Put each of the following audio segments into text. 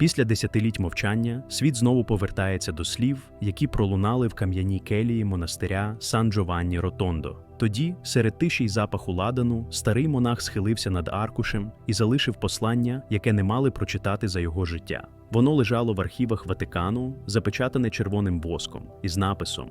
Після десятиліть мовчання світ знову повертається до слів, які пролунали в кам'яній келії монастиря Сан Джованні Ротондо. Тоді, серед тиші й запаху ладану, старий монах схилився над аркушем і залишив послання, яке не мали прочитати за його життя. Воно лежало в архівах Ватикану, запечатане червоним воском із написом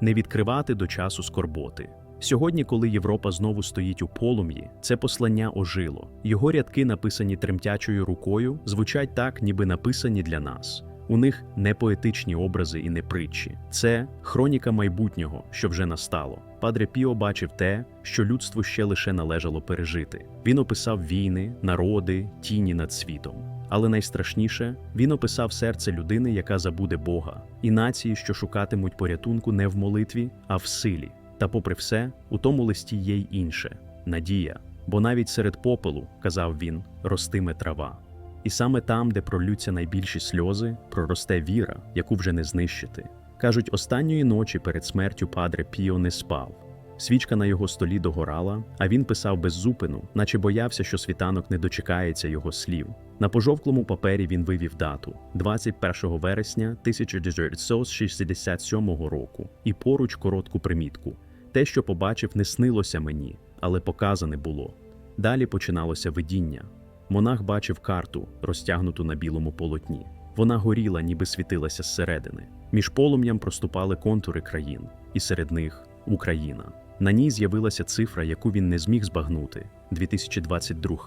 Не відкривати до часу скорботи. Сьогодні, коли Європа знову стоїть у полум'ї, це послання ожило. Його рядки, написані тремтячою рукою, звучать так, ніби написані для нас. У них не поетичні образи і не притчі. Це хроніка майбутнього, що вже настало. Падре Піо бачив те, що людству ще лише належало пережити. Він описав війни, народи, тіні над світом. Але найстрашніше він описав серце людини, яка забуде Бога, і нації, що шукатимуть порятунку не в молитві, а в силі. Та, попри все, у тому листі є й інше надія. Бо навіть серед попелу, казав він, ростиме трава. І саме там, де пролються найбільші сльози, проросте віра, яку вже не знищити. Кажуть, останньої ночі перед смертю падре Піо не спав. Свічка на його столі догорала, а він писав без зупину, наче боявся, що світанок не дочекається його слів. На пожовклому папері він вивів дату 21 вересня 1967 року і поруч коротку примітку. Те, що побачив, не снилося мені, але показане було. Далі починалося видіння. Монах бачив карту, розтягнуту на білому полотні. Вона горіла, ніби світилася зсередини. Між полум'ям проступали контури країн, і серед них Україна. На ній з'явилася цифра, яку він не зміг збагнути 2022.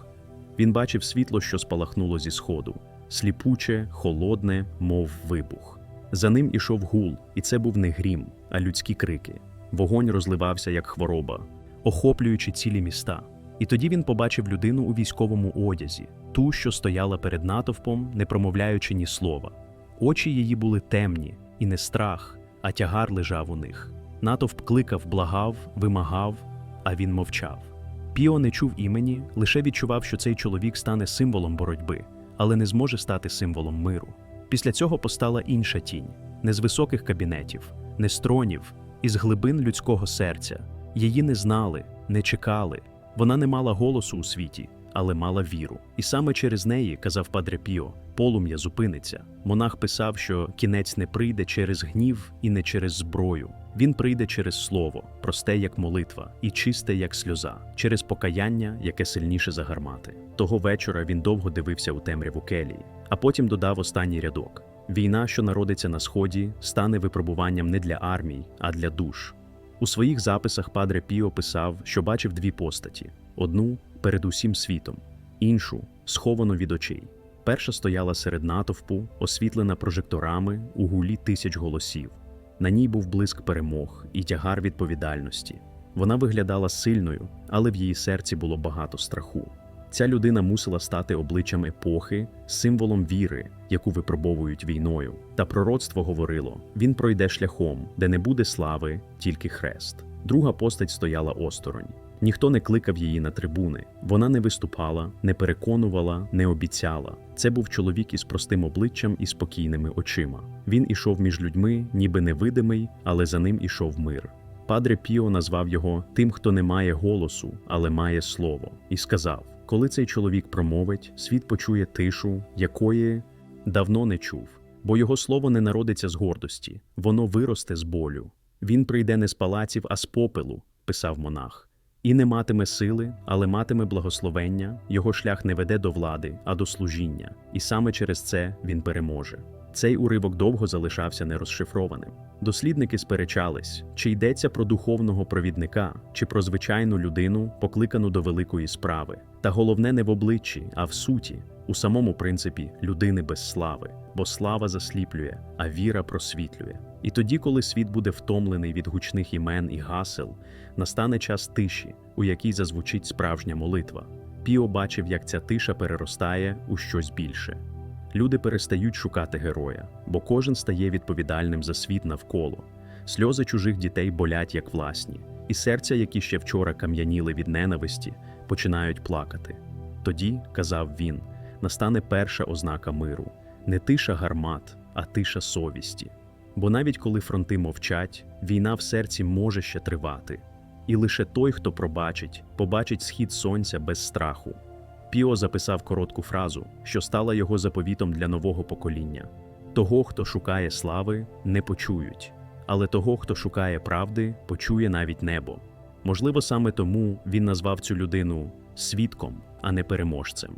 Він бачив світло, що спалахнуло зі сходу, сліпуче, холодне, мов вибух. За ним ішов гул, і це був не грім, а людські крики. Вогонь розливався як хвороба, охоплюючи цілі міста. І тоді він побачив людину у військовому одязі, ту, що стояла перед натовпом, не промовляючи ні слова. Очі її були темні, і не страх, а тягар лежав у них. Натовп кликав, благав, вимагав, а він мовчав. Піо не чув імені, лише відчував, що цей чоловік стане символом боротьби, але не зможе стати символом миру. Після цього постала інша тінь не з високих кабінетів, не з тронів, із глибин людського серця. Її не знали, не чекали. Вона не мала голосу у світі, але мала віру. І саме через неї, казав Падре Піо, полум'я зупиниться. Монах писав, що кінець не прийде через гнів і не через зброю. Він прийде через слово, просте як молитва, і чисте як сльоза, через покаяння, яке сильніше за гармати. Того вечора він довго дивився у темряву келії, а потім додав останній рядок: війна, що народиться на сході, стане випробуванням не для армій, а для душ. У своїх записах Падре Піо писав, що бачив дві постаті: одну перед усім світом, іншу сховану від очей. Перша стояла серед натовпу, освітлена прожекторами у гулі тисяч голосів. На ній був блиск перемог і тягар відповідальності. Вона виглядала сильною, але в її серці було багато страху. Ця людина мусила стати обличчям епохи, символом віри, яку випробовують війною. Та пророцтво говорило: він пройде шляхом, де не буде слави, тільки хрест. Друга постать стояла осторонь. Ніхто не кликав її на трибуни. Вона не виступала, не переконувала, не обіцяла. Це був чоловік із простим обличчям і спокійними очима. Він ішов між людьми, ніби невидимий, але за ним ішов мир. Падре Піо назвав його тим, хто не має голосу, але має слово, і сказав: коли цей чоловік промовить, світ почує тишу, якої давно не чув, бо його слово не народиться з гордості, воно виросте з болю. Він прийде не з палаців, а з попелу, писав монах. І не матиме сили, але матиме благословення, його шлях не веде до влади, а до служіння, і саме через це він переможе. Цей уривок довго залишався нерозшифрованим. Дослідники сперечались, чи йдеться про духовного провідника, чи про звичайну людину, покликану до великої справи. Та головне не в обличчі, а в суті, у самому принципі людини без слави, бо слава засліплює, а віра просвітлює. І тоді, коли світ буде втомлений від гучних імен і гасел, настане час тиші, у якій зазвучить справжня молитва. Піо бачив, як ця тиша переростає у щось більше. Люди перестають шукати героя, бо кожен стає відповідальним за світ навколо. Сльози чужих дітей болять як власні, і серця, які ще вчора кам'яніли від ненависті, починають плакати. Тоді, казав він, настане перша ознака миру не тиша гармат, а тиша совісті. Бо навіть коли фронти мовчать, війна в серці може ще тривати. І лише той, хто пробачить, побачить схід сонця без страху. Піо записав коротку фразу, що стала його заповітом для нового покоління: того, хто шукає слави, не почують, але того, хто шукає правди, почує навіть небо. Можливо, саме тому він назвав цю людину свідком, а не переможцем.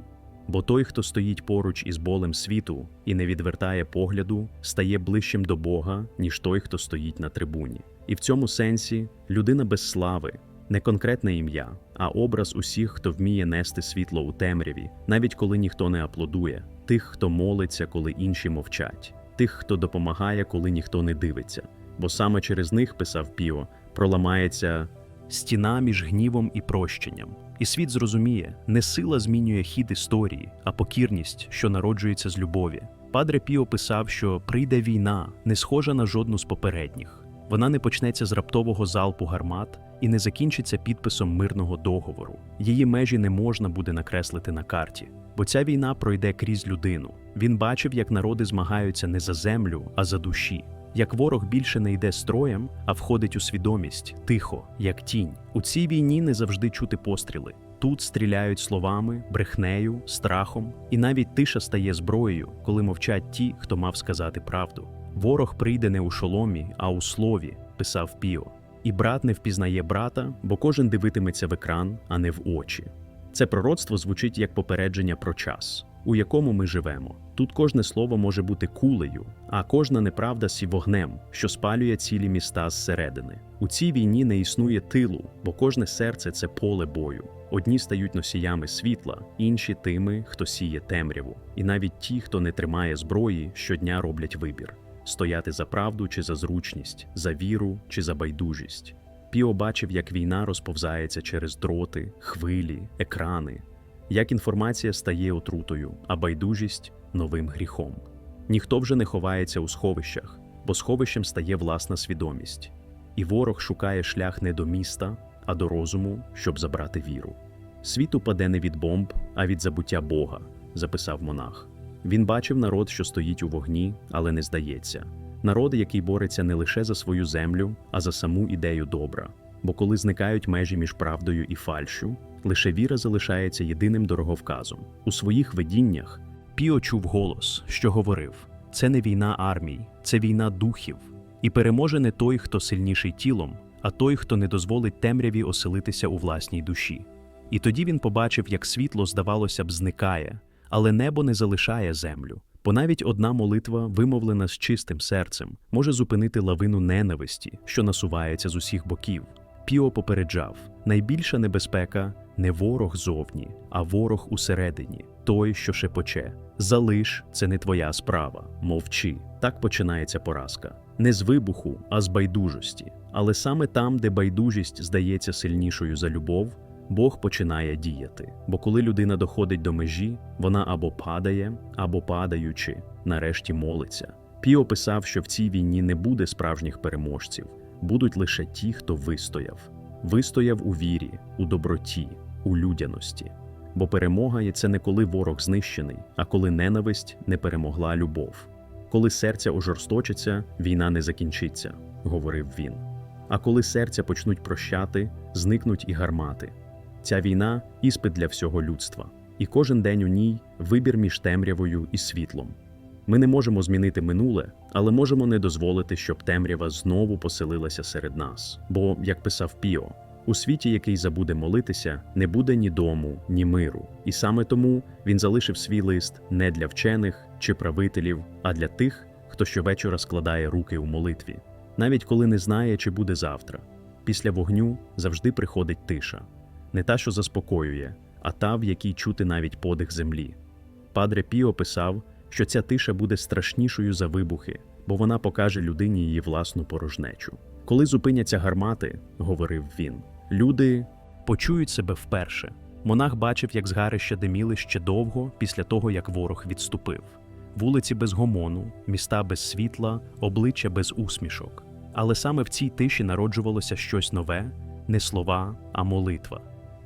Бо той, хто стоїть поруч із болем світу і не відвертає погляду, стає ближчим до Бога, ніж той, хто стоїть на трибуні. І в цьому сенсі людина без слави не конкретне ім'я, а образ усіх, хто вміє нести світло у темряві, навіть коли ніхто не аплодує, тих, хто молиться, коли інші мовчать, тих, хто допомагає, коли ніхто не дивиться. Бо саме через них, писав Піо, проламається стіна між гнівом і прощенням. І світ зрозуміє, не сила змінює хід історії, а покірність, що народжується з любові. Падре Піо писав, що прийде війна, не схожа на жодну з попередніх. Вона не почнеться з раптового залпу гармат і не закінчиться підписом мирного договору. Її межі не можна буде накреслити на карті, бо ця війна пройде крізь людину. Він бачив, як народи змагаються не за землю, а за душі. Як ворог більше не йде строєм, а входить у свідомість, тихо, як тінь. У цій війні не завжди чути постріли. Тут стріляють словами, брехнею, страхом, і навіть тиша стає зброєю, коли мовчать ті, хто мав сказати правду. Ворог прийде не у шоломі, а у слові, писав Піо. І брат не впізнає брата, бо кожен дивитиметься в екран, а не в очі. Це пророцтво звучить як попередження про час, у якому ми живемо. Тут кожне слово може бути кулею, а кожна неправда сі вогнем, що спалює цілі міста зсередини. У цій війні не існує тилу, бо кожне серце це поле бою. Одні стають носіями світла, інші тими, хто сіє темряву. І навіть ті, хто не тримає зброї, щодня роблять вибір стояти за правду чи за зручність, за віру чи за байдужість. Піо бачив, як війна розповзається через дроти, хвилі, екрани, як інформація стає отрутою, а байдужість новим гріхом. Ніхто вже не ховається у сховищах, бо сховищем стає власна свідомість. І ворог шукає шлях не до міста, а до розуму, щоб забрати віру. Світ упаде не від бомб, а від забуття Бога, записав монах. Він бачив народ, що стоїть у вогні, але не здається. Народ, який бореться не лише за свою землю, а за саму ідею добра. Бо коли зникають межі між правдою і фальшю, лише віра залишається єдиним дороговказом. У своїх видіннях Піо чув голос, що говорив: це не війна армій, це війна духів. І переможе не той, хто сильніший тілом, а той, хто не дозволить темряві оселитися у власній душі. І тоді він побачив, як світло, здавалося б, зникає, але небо не залишає землю. Бо навіть одна молитва, вимовлена з чистим серцем, може зупинити лавину ненависті, що насувається з усіх боків. Піо попереджав: найбільша небезпека не ворог зовні, а ворог усередині, той, що шепоче. Залиш це не твоя справа, мовчи. Так починається поразка. Не з вибуху, а з байдужості. Але саме там, де байдужість здається сильнішою за любов, Бог починає діяти. Бо коли людина доходить до межі, вона або падає, або падаючи, нарешті молиться. Піо писав, що в цій війні не буде справжніх переможців, будуть лише ті, хто вистояв. Вистояв у вірі, у доброті, у людяності. Бо перемога є це не коли ворог знищений, а коли ненависть не перемогла любов. Коли серця ожорсточиться, війна не закінчиться, говорив він. А коли серця почнуть прощати, зникнуть і гармати. Ця війна іспит для всього людства, і кожен день у ній вибір між темрявою і світлом. Ми не можемо змінити минуле, але можемо не дозволити, щоб темрява знову поселилася серед нас. Бо, як писав Піо, у світі, який забуде молитися, не буде ні дому, ні миру. І саме тому він залишив свій лист не для вчених чи правителів, а для тих, хто щовечора складає руки у молитві, навіть коли не знає, чи буде завтра. Після вогню завжди приходить тиша не та, що заспокоює, а та, в якій чути навіть подих землі. Падре Піо писав, що ця тиша буде страшнішою за вибухи, бо вона покаже людині її власну порожнечу. Коли зупиняться гармати, говорив він, люди почують себе вперше. Монах бачив, як згарища диміли ще довго після того, як ворог відступив. Вулиці без гомону, міста без світла, обличчя без усмішок. Але саме в цій тиші народжувалося щось нове, не слова, а молитва.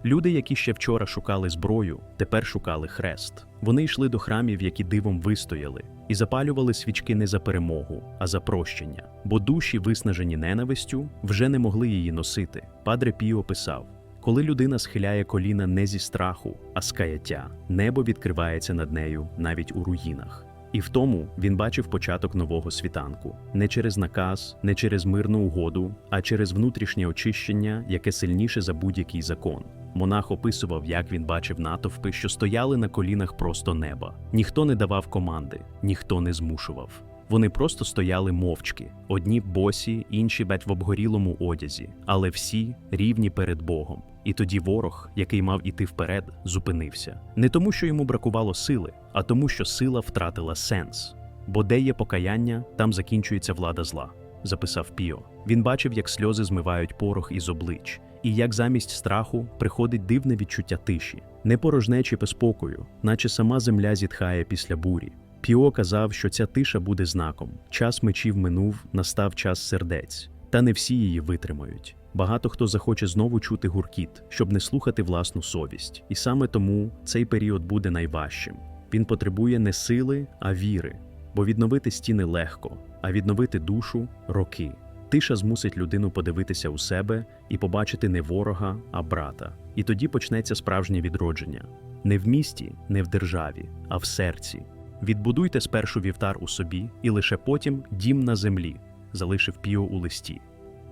Люди, які ще вчора шукали зброю, тепер шукали хрест. Вони йшли до храмів, які дивом вистояли, і запалювали свічки не за перемогу, а за прощення. Бо душі, виснажені ненавистю, вже не могли її носити. Падре Піо писав: Коли людина схиляє коліна не зі страху, а з каяття, небо відкривається над нею навіть у руїнах. І в тому він бачив початок нового світанку не через наказ, не через мирну угоду, а через внутрішнє очищення, яке сильніше за будь-який закон. Монах описував, як він бачив натовпи, що стояли на колінах просто неба. Ніхто не давав команди, ніхто не змушував. Вони просто стояли мовчки, одні босі, інші бать в обгорілому одязі, але всі рівні перед Богом. І тоді ворог, який мав іти вперед, зупинився. Не тому, що йому бракувало сили, а тому, що сила втратила сенс. Бо де є покаяння, там закінчується влада зла, записав Піо. Він бачив, як сльози змивають порох із облич, і як замість страху приходить дивне відчуття тиші, не порожнечі без спокою, наче сама земля зітхає після бурі. Піо казав, що ця тиша буде знаком. Час мечів минув, настав час сердець. Та не всі її витримають. Багато хто захоче знову чути гуркіт, щоб не слухати власну совість. І саме тому цей період буде найважчим. Він потребує не сили, а віри, бо відновити стіни легко, а відновити душу роки. Тиша змусить людину подивитися у себе і побачити не ворога, а брата. І тоді почнеться справжнє відродження. Не в місті, не в державі, а в серці. Відбудуйте спершу вівтар у собі, і лише потім дім на землі, залишив Піо у листі.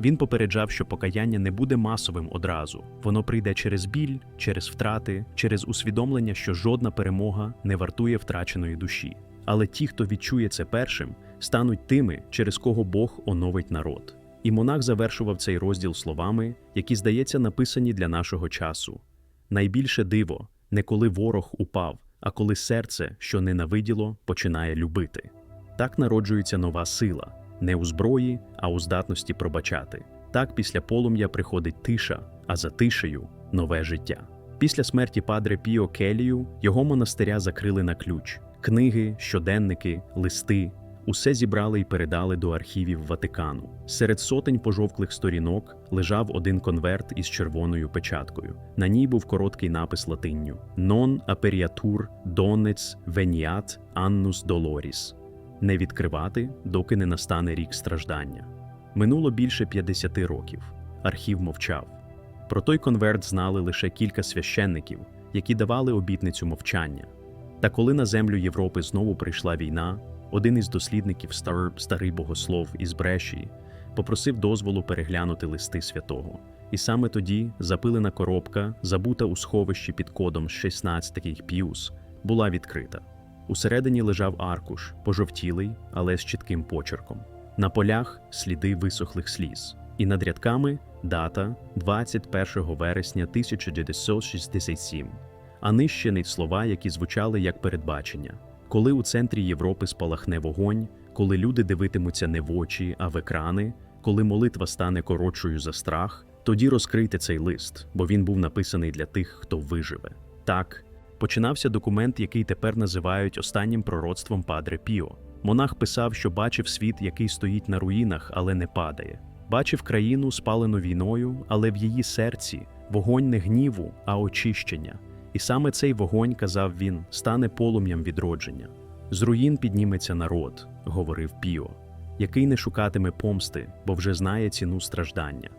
Він попереджав, що покаяння не буде масовим одразу. Воно прийде через біль, через втрати, через усвідомлення, що жодна перемога не вартує втраченої душі. Але ті, хто відчує це першим, стануть тими, через кого Бог оновить народ. І монах завершував цей розділ словами, які, здається, написані для нашого часу. Найбільше диво не коли ворог упав, а коли серце, що ненавиділо, починає любити. Так народжується нова сила не у зброї, а у здатності пробачати. Так після полум'я приходить тиша, а за тишею нове життя. Після смерті падре Піо Келію його монастиря закрили на ключ. Книги, щоденники, листи усе зібрали і передали до архівів Ватикану. Серед сотень пожовклих сторінок лежав один конверт із червоною печаткою. На ній був короткий напис латинню: Non aperiatur donets veniat annus doloris не відкривати, доки не настане рік страждання. Минуло більше 50 років. Архів мовчав. Про той конверт знали лише кілька священників, які давали обітницю мовчання. Та коли на землю Європи знову прийшла війна, один із дослідників стар, старий богослов із Брешії попросив дозволу переглянути листи святого. І саме тоді запилена коробка, забута у сховищі під кодом 16 Піус, була відкрита. Усередині лежав аркуш, пожовтілий, але з чітким почерком. На полях сліди висохлих сліз, і над рядками дата 21 вересня 1967, а нижче слова, які звучали як передбачення. Коли у центрі Європи спалахне вогонь, коли люди дивитимуться не в очі, а в екрани, коли молитва стане коротшою за страх, тоді розкрийте цей лист, бо він був написаний для тих, хто виживе. Так, починався документ, який тепер називають останнім пророцтвом Падре Піо. Монах писав, що бачив світ, який стоїть на руїнах, але не падає. Бачив країну, спалену війною, але в її серці вогонь не гніву, а очищення. І саме цей вогонь, казав він, стане полум'ям відродження. З руїн підніметься народ, говорив Піо, який не шукатиме помсти, бо вже знає ціну страждання.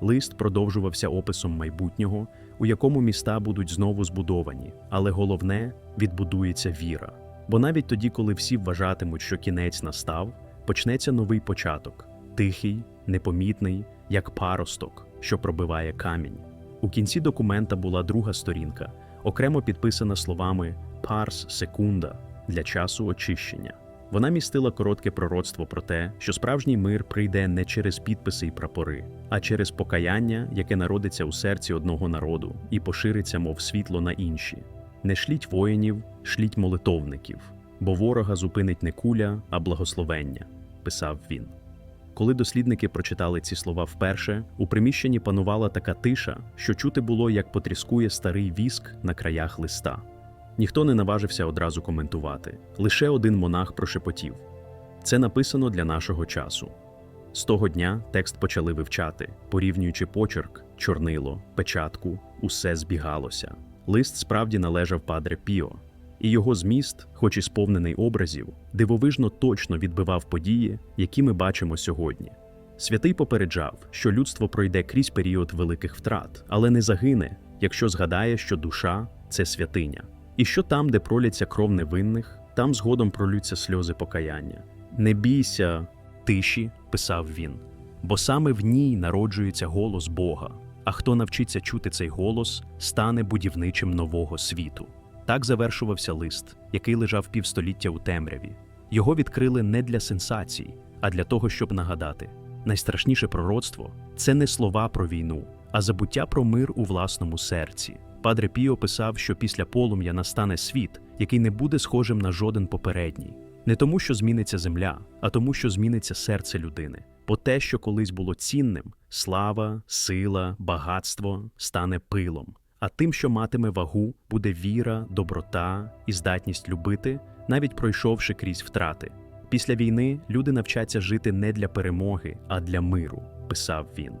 Лист продовжувався описом майбутнього, у якому міста будуть знову збудовані, але головне відбудується віра. Бо навіть тоді, коли всі вважатимуть, що кінець настав, почнеться новий початок тихий, непомітний, як паросток, що пробиває камінь. У кінці документа була друга сторінка, окремо підписана словами Парс секунда для часу очищення. Вона містила коротке пророцтво про те, що справжній мир прийде не через підписи й прапори, а через покаяння, яке народиться у серці одного народу і пошириться, мов світло на інші. Не шліть воїнів, шліть молитовників, бо ворога зупинить не куля, а благословення, писав він. Коли дослідники прочитали ці слова вперше, у приміщенні панувала така тиша, що чути було, як потріскує старий віск на краях листа. Ніхто не наважився одразу коментувати. Лише один монах прошепотів. Це написано для нашого часу. З того дня текст почали вивчати, порівнюючи почерк, чорнило, печатку, усе збігалося. Лист справді належав падре Піо, і його зміст, хоч і сповнений образів, дивовижно точно відбивав події, які ми бачимо сьогодні. Святий попереджав, що людство пройде крізь період великих втрат, але не загине, якщо згадає, що душа це святиня, і що там, де проляться кров невинних, там згодом пролються сльози покаяння. Не бійся тиші, писав він, бо саме в ній народжується голос Бога. А хто навчиться чути цей голос, стане будівничим нового світу. Так завершувався лист, який лежав півстоліття у темряві. Його відкрили не для сенсацій, а для того, щоб нагадати: найстрашніше пророцтво це не слова про війну, а забуття про мир у власному серці. Падре Піо писав, що після полум'я настане світ, який не буде схожим на жоден попередній. Не тому, що зміниться земля, а тому, що зміниться серце людини. Бо те, що колись було цінним слава, сила, багатство стане пилом. А тим, що матиме вагу, буде віра, доброта і здатність любити, навіть пройшовши крізь втрати. Після війни люди навчаться жити не для перемоги, а для миру, писав він.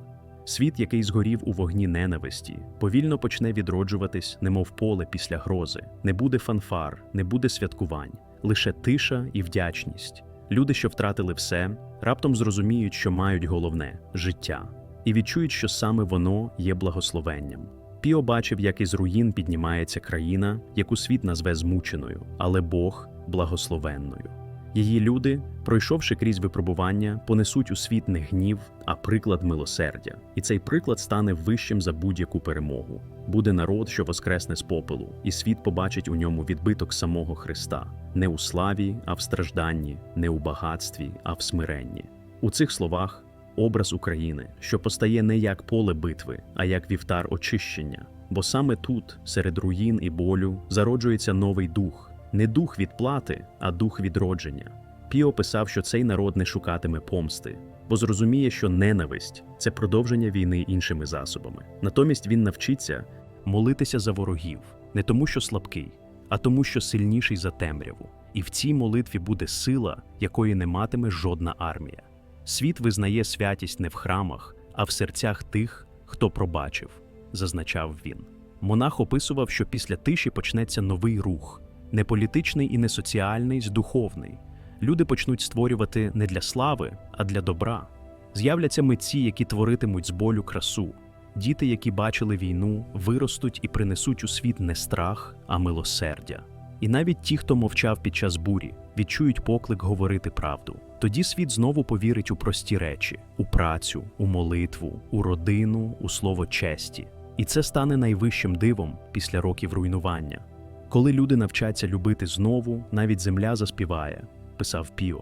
Світ, який згорів у вогні ненависті, повільно почне відроджуватись, немов поле після грози. Не буде фанфар, не буде святкувань, лише тиша і вдячність. Люди, що втратили все, раптом зрозуміють, що мають головне життя, і відчують, що саме воно є благословенням. Піо бачив, як із руїн піднімається країна, яку світ назве змученою, але Бог благословенною. Її люди, пройшовши крізь випробування, понесуть у світ не гнів, а приклад милосердя. І цей приклад стане вищим за будь-яку перемогу. Буде народ, що воскресне з попелу, і світ побачить у ньому відбиток самого Христа не у славі, а в стражданні, не у багатстві, а в смиренні. У цих словах образ України, що постає не як поле битви, а як вівтар очищення. Бо саме тут, серед руїн і болю, зароджується новий дух, не дух відплати, а дух відродження. Піо писав, що цей народ не шукатиме помсти, бо зрозуміє, що ненависть це продовження війни іншими засобами. Натомість він навчиться молитися за ворогів не тому, що слабкий, а тому, що сильніший за темряву. І в цій молитві буде сила, якої не матиме жодна армія. Світ визнає святість не в храмах, а в серцях тих, хто пробачив, зазначав він. Монах описував, що після тиші почнеться новий рух, не політичний і не соціальний, з духовний. Люди почнуть створювати не для слави, а для добра. З'являться митці, які творитимуть з болю красу. Діти, які бачили війну, виростуть і принесуть у світ не страх, а милосердя. І навіть ті, хто мовчав під час бурі, відчують поклик говорити правду. Тоді світ знову повірить у прості речі: у працю, у молитву, у родину, у слово честі. І це стане найвищим дивом після років руйнування. Коли люди навчаться любити знову, навіть земля заспіває, писав Піо.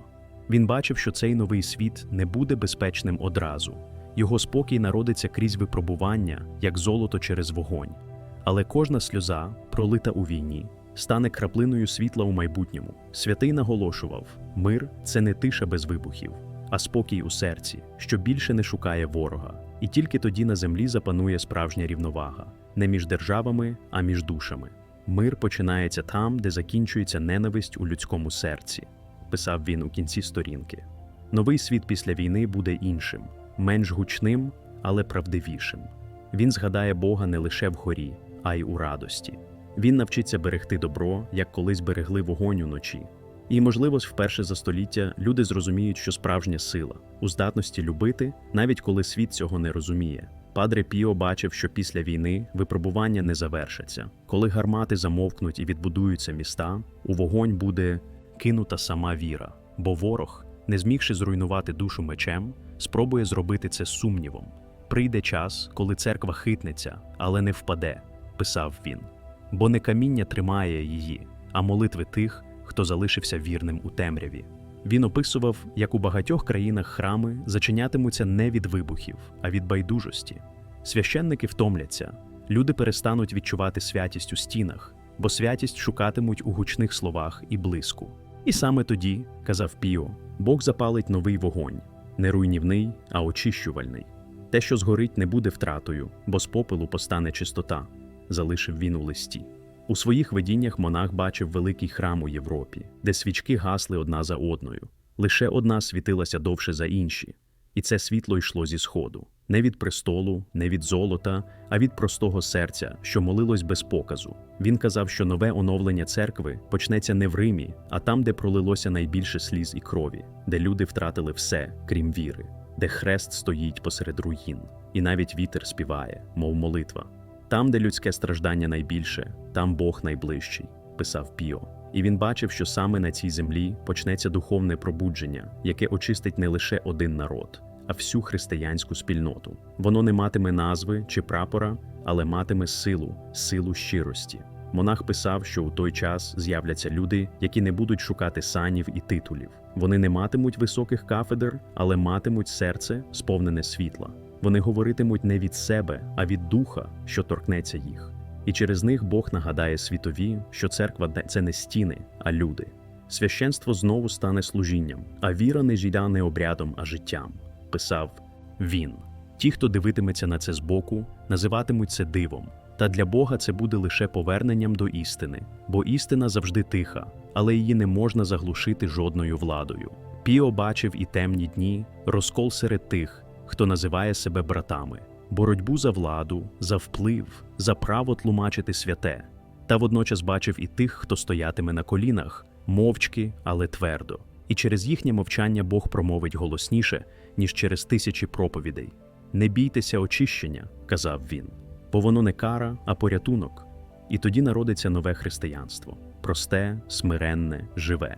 Він бачив, що цей новий світ не буде безпечним одразу. Його спокій народиться крізь випробування, як золото через вогонь. Але кожна сльоза, пролита у війні, стане краплиною світла у майбутньому. Святий наголошував: мир це не тиша без вибухів, а спокій у серці, що більше не шукає ворога. І тільки тоді на землі запанує справжня рівновага не між державами, а між душами. Мир починається там, де закінчується ненависть у людському серці, писав він у кінці сторінки. Новий світ після війни буде іншим, менш гучним, але правдивішим. Він згадає Бога не лише вгорі, а й у радості. Він навчиться берегти добро, як колись берегли вогонь уночі. І, можливо, вперше за століття люди зрозуміють, що справжня сила у здатності любити, навіть коли світ цього не розуміє. Падре Піо бачив, що після війни випробування не завершаться. Коли гармати замовкнуть і відбудуються міста, у вогонь буде кинута сама віра, бо ворог, не змігши зруйнувати душу мечем, спробує зробити це сумнівом. Прийде час, коли церква хитнеться, але не впаде, писав він. Бо не каміння тримає її, а молитви тих, хто залишився вірним у темряві. Він описував, як у багатьох країнах храми зачинятимуться не від вибухів, а від байдужості. Священники втомляться, люди перестануть відчувати святість у стінах, бо святість шукатимуть у гучних словах і блиску. І саме тоді, казав Піо, Бог запалить новий вогонь, не руйнівний, а очищувальний. Те, що згорить, не буде втратою, бо з попелу постане чистота, залишив він у листі. У своїх видіннях монах бачив великий храм у Європі, де свічки гасли одна за одною. Лише одна світилася довше за інші, і це світло йшло зі сходу, не від престолу, не від золота, а від простого серця, що молилось без показу. Він казав, що нове оновлення церкви почнеться не в Римі, а там, де пролилося найбільше сліз і крові, де люди втратили все, крім віри. де хрест стоїть посеред руїн, і навіть вітер співає, мов молитва. Там, де людське страждання найбільше, там Бог найближчий, писав Піо. І він бачив, що саме на цій землі почнеться духовне пробудження, яке очистить не лише один народ, а всю християнську спільноту. Воно не матиме назви чи прапора, але матиме силу, силу щирості. Монах писав, що у той час з'являться люди, які не будуть шукати санів і титулів. Вони не матимуть високих кафедр, але матимуть серце, сповнене світла. Вони говоритимуть не від себе, а від духа, що торкнеться їх. І через них Бог нагадає світові, що церква це не стіни, а люди. Священство знову стане служінням, а віра не жида не обрядом, а життям, писав він. Ті, хто дивитиметься на це збоку, називатимуть це дивом. Та для Бога це буде лише поверненням до істини, бо істина завжди тиха, але її не можна заглушити жодною владою. Піо бачив і темні дні, розкол серед тих, хто називає себе братами, боротьбу за владу, за вплив, за право тлумачити святе, та водночас бачив і тих, хто стоятиме на колінах, мовчки, але твердо. І через їхнє мовчання Бог промовить голосніше, ніж через тисячі проповідей. Не бійтеся очищення, казав він, бо воно не кара, а порятунок. І тоді народиться нове християнство просте, смиренне, живе,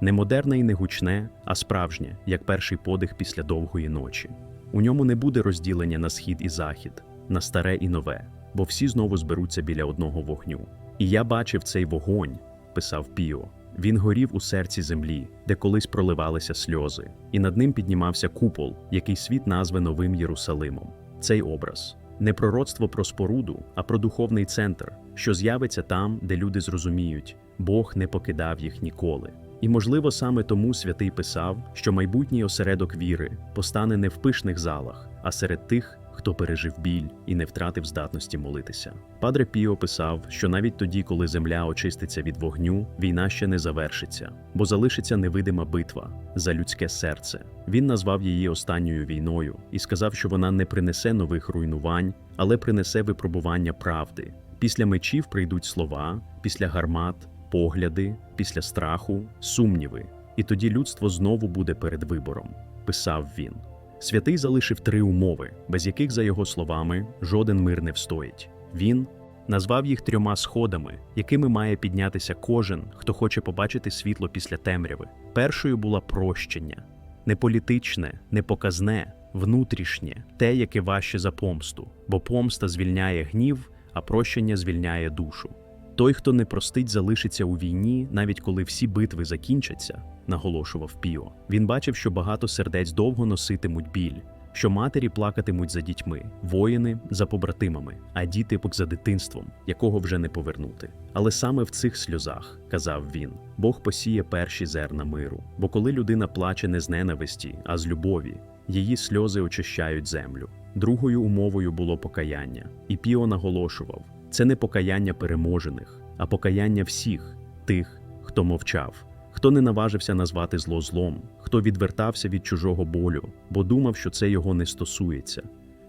не модерне і не гучне, а справжнє, як перший подих після довгої ночі. У ньому не буде розділення на схід і захід, на старе і нове, бо всі знову зберуться біля одного вогню. І я бачив цей вогонь, писав Піо. Він горів у серці землі, де колись проливалися сльози, і над ним піднімався купол, який світ назве Новим Єрусалимом. Цей образ не пророцтво про споруду, а про духовний центр, що з'явиться там, де люди зрозуміють, Бог не покидав їх ніколи. І, можливо, саме тому святий писав, що майбутній осередок віри постане не в пишних залах, а серед тих, хто пережив біль і не втратив здатності молитися. Падре Піо писав, що навіть тоді, коли земля очиститься від вогню, війна ще не завершиться, бо залишиться невидима битва за людське серце. Він назвав її останньою війною і сказав, що вона не принесе нових руйнувань, але принесе випробування правди. Після мечів прийдуть слова, після гармат погляди, після страху, сумніви, і тоді людство знову буде перед вибором, писав він. Святий залишив три умови, без яких, за його словами, жоден мир не встоїть. Він назвав їх трьома сходами, якими має піднятися кожен, хто хоче побачити світло після темряви. Першою була прощення, не політичне, не показне, внутрішнє, те, яке важче за помсту, бо помста звільняє гнів, а прощення звільняє душу. Той, хто не простить, залишиться у війні, навіть коли всі битви закінчаться, наголошував Піо. Він бачив, що багато сердець довго носитимуть біль, що матері плакатимуть за дітьми, воїни за побратимами, а діти за дитинством, якого вже не повернути. Але саме в цих сльозах, казав він, Бог посіє перші зерна миру. Бо коли людина плаче не з ненависті, а з любові, її сльози очищають землю. Другою умовою було покаяння, і Піо наголошував. Це не покаяння переможених, а покаяння всіх тих, хто мовчав, хто не наважився назвати зло злом, хто відвертався від чужого болю, бо думав, що це його не стосується.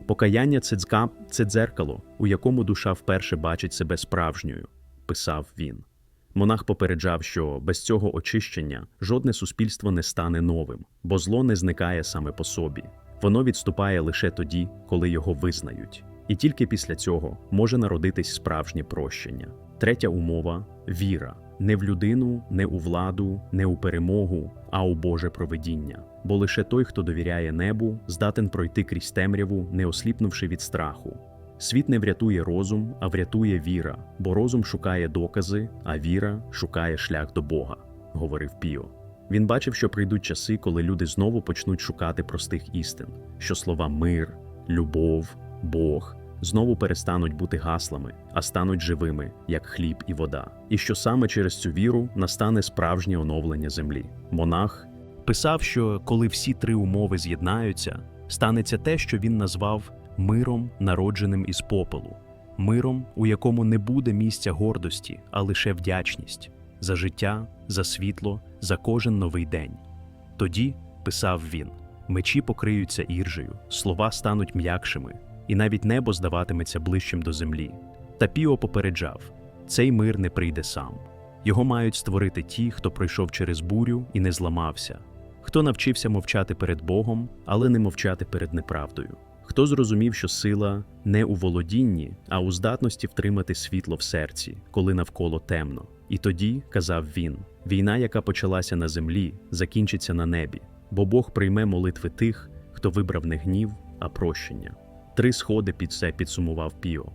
Покаяння це дзка, це дзеркало, у якому душа вперше бачить себе справжньою, писав він. Монах попереджав, що без цього очищення жодне суспільство не стане новим, бо зло не зникає саме по собі. Воно відступає лише тоді, коли його визнають. І тільки після цього може народитись справжнє прощення. Третя умова віра не в людину, не у владу, не у перемогу, а у Боже проведіння. Бо лише той, хто довіряє небу, здатен пройти крізь темряву, не осліпнувши від страху. Світ не врятує розум, а врятує віра, бо розум шукає докази, а віра шукає шлях до Бога, говорив Піо. Він бачив, що прийдуть часи, коли люди знову почнуть шукати простих істин, що слова мир, любов, Бог знову перестануть бути гаслами, а стануть живими, як хліб і вода. І що саме через цю віру настане справжнє оновлення землі. Монах писав, що коли всі три умови з'єднаються, станеться те, що він назвав миром, народженим із попелу, миром, у якому не буде місця гордості, а лише вдячність за життя, за світло, за кожен новий день. Тоді, писав він, мечі покриються іржею, слова стануть м'якшими і навіть небо здаватиметься ближчим до землі. Та Піо попереджав: цей мир не прийде сам. Його мають створити ті, хто пройшов через бурю і не зламався, хто навчився мовчати перед Богом, але не мовчати перед неправдою. Хто зрозумів, що сила не у володінні, а у здатності втримати світло в серці, коли навколо темно. І тоді, казав він, війна, яка почалася на землі, закінчиться на небі, бо Бог прийме молитви тих, хто вибрав не гнів, а прощення. Три сходи під це підсумував Піо: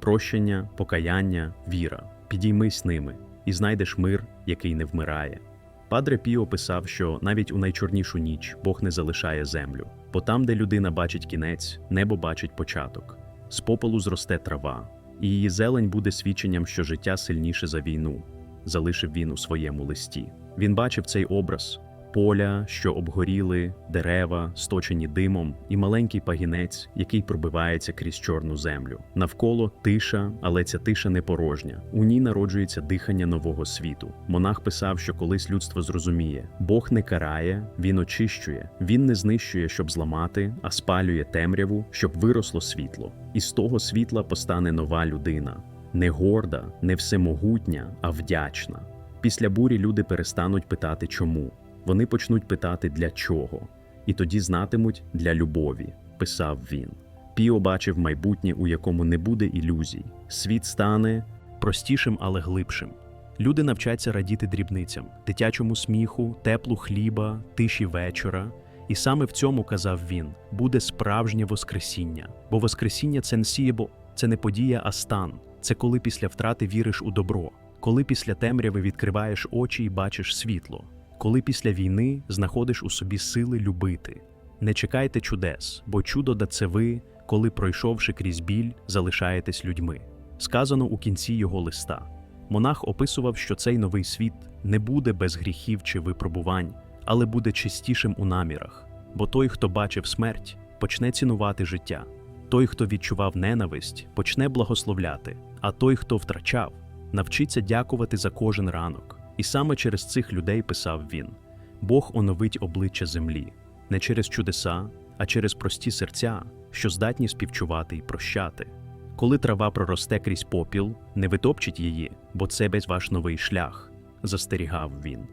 прощення, покаяння, віра. Підіймись ними і знайдеш мир, який не вмирає. Падре Піо писав, що навіть у найчорнішу ніч Бог не залишає землю, бо там, де людина бачить кінець, небо бачить початок. З попелу зросте трава, і її зелень буде свідченням, що життя сильніше за війну, залишив він у своєму листі. Він бачив цей образ поля, що обгоріли, дерева, сточені димом, і маленький пагінець, який пробивається крізь чорну землю. Навколо тиша, але ця тиша не порожня. У ній народжується дихання нового світу. Монах писав, що колись людство зрозуміє: Бог не карає, він очищує, він не знищує, щоб зламати, а спалює темряву, щоб виросло світло. І з того світла постане нова людина. Не горда, не всемогутня, а вдячна. Після бурі люди перестануть питати чому. Вони почнуть питати для чого, і тоді знатимуть для любові, писав він. Піо бачив майбутнє, у якому не буде ілюзій. Світ стане простішим, але глибшим. Люди навчаться радіти дрібницям, дитячому сміху, теплу хліба, тиші вечора. І саме в цьому казав він: буде справжнє Воскресіння. Бо Воскресіння це не сієбо, це не подія, а стан. Це коли після втрати віриш у добро, коли після темряви відкриваєш очі і бачиш світло, коли після війни знаходиш у собі сили любити. Не чекайте чудес, бо чудо да це ви, коли, пройшовши крізь біль, залишаєтесь людьми. Сказано у кінці його листа. Монах описував, що цей новий світ не буде без гріхів чи випробувань, але буде чистішим у намірах. Бо той, хто бачив смерть, почне цінувати життя. Той, хто відчував ненависть, почне благословляти, а той, хто втрачав, навчиться дякувати за кожен ранок. І саме через цих людей писав він: Бог оновить обличчя землі не через чудеса, а через прості серця, що здатні співчувати і прощати. Коли трава проросте крізь попіл, не витопчіть її, бо це без ваш новий шлях, застерігав він.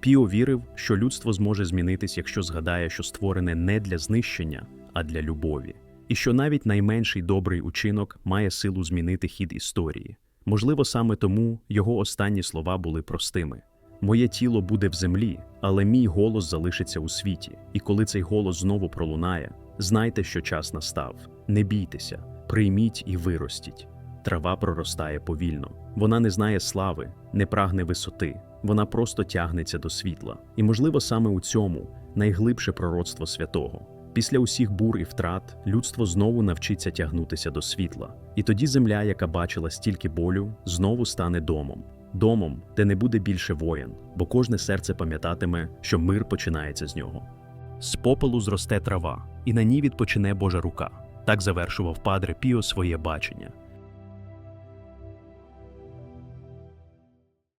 Піо вірив, що людство зможе змінитись, якщо згадає, що створене не для знищення, а для любові, і що навіть найменший добрий учинок має силу змінити хід історії. Можливо, саме тому його останні слова були простими: Моє тіло буде в землі, але мій голос залишиться у світі. І коли цей голос знову пролунає, знайте, що час настав. Не бійтеся, прийміть і виростіть. Трава проростає повільно. Вона не знає слави, не прагне висоти, вона просто тягнеться до світла. І, можливо, саме у цьому найглибше пророцтво святого. Після усіх бур і втрат людство знову навчиться тягнутися до світла. І тоді земля, яка бачила стільки болю, знову стане домом. Домом, де не буде більше воєн, бо кожне серце пам'ятатиме, що мир починається з нього. З попелу зросте трава, і на ній відпочине Божа рука. Так завершував Падре Піо своє бачення.